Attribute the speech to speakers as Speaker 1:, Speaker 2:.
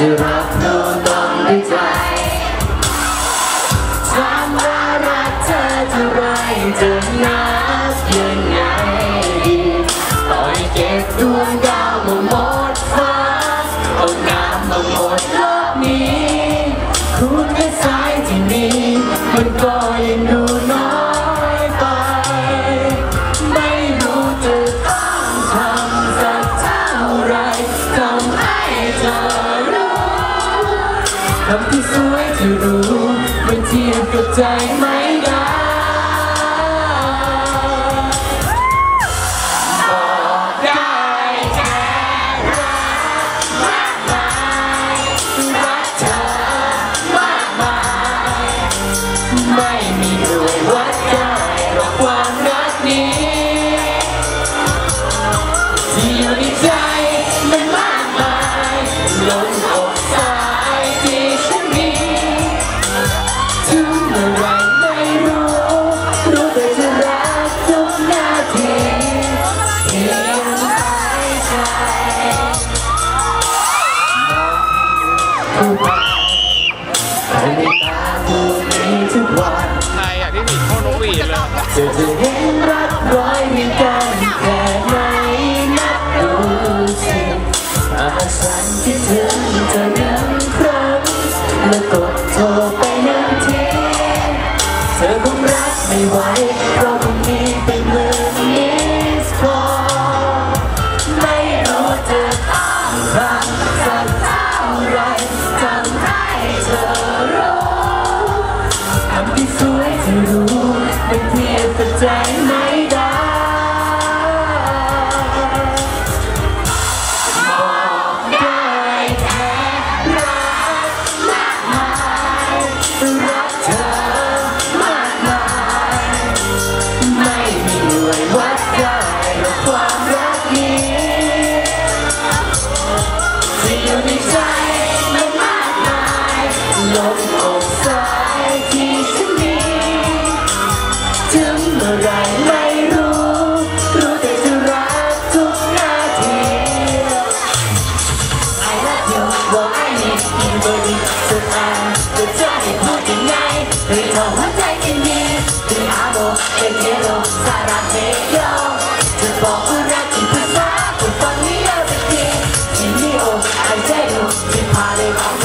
Speaker 1: จะรับรู้ต้องด้วยใจถามว่ารักเธอเท่าไรจะนับยังไงดีต่อยเก็บดวงดาวมาหมดฟ้าเอาน้ำมาหมดโลกำที่สวยที่รู้มันเทียบกับใจไม่ได้บอกได้แค่รักมากมายรักเธอมากมายไม่มีหน่วยวัน ถึงเมื่อไรไม่รู้ รู้แต่จะรักทุกนาทีที่ยังหายใจผู้ไปภายในตาผู้นี้ทุกวัน
Speaker 2: ใครอยากที่หนีเข้านกหวีเลย
Speaker 1: เธอจะเห็น เธอคงรักไม่ไหวเพราะคงมีเป็นเมื่นมิสคอลไม่รู้จะต้องทำสักเท่าไรทำให้เธอรู้คำที่สวยที่รู้ไม่เทียบกับใจไหม ที่อาโบเป็นเฮโร่สาระเฮโยจะบอกว่ารักที่ภาษาคุณฟังไม่ยากสักทีที่นี่โอ้ไอ้ใจดูที่พาได้บอก